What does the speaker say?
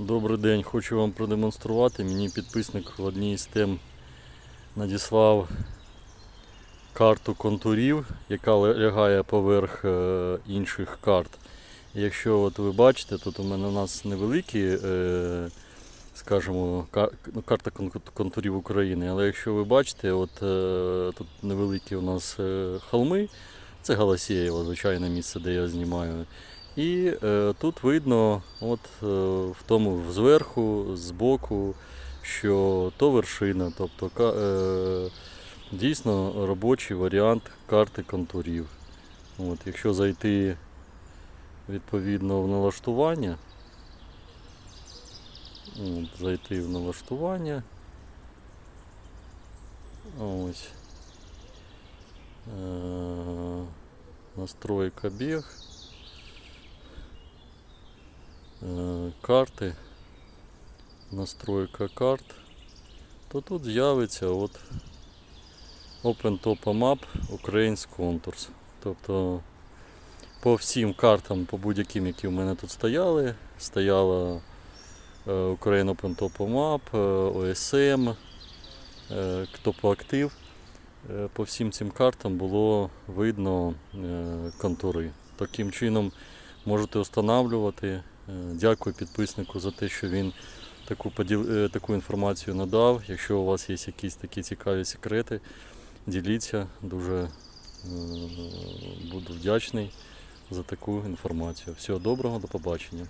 Добрий день, хочу вам продемонструвати. Мені підписник в одній з тем надіслав карту контурів, яка лягає поверх е, інших карт. Якщо от ви бачите, тут у мене у нас невеликі, е, скажімо, ну, карта контурів України, але якщо ви бачите, от е, тут невеликі у нас холми, це Галасєєво, звичайне місце, де я знімаю. І е, тут видно, от е, в тому зверху, збоку, що то вершина, тобто е, дійсно робочий варіант карти контурів. От, якщо зайти відповідно в налаштування, от, зайти в налаштування. Ось. Е, настройка біг. Е, карти, настройка карт, то тут з'явиться от Open Top Map Ukraine's Contours. Тобто по всім картам, по будь-яким, які в мене тут стояли, стояла е, Ukraine Open Top Map, е, OSM, Топоактив. Е, По всім цим картам було видно контури. Таким чином можете встановлювати. Е, Дякую підписнику за те, що він таку, поділ... е, таку інформацію надав. Якщо у вас є якісь такі цікаві секрети, діліться. Дуже е, буду вдячний за таку інформацію. Всього доброго, до побачення.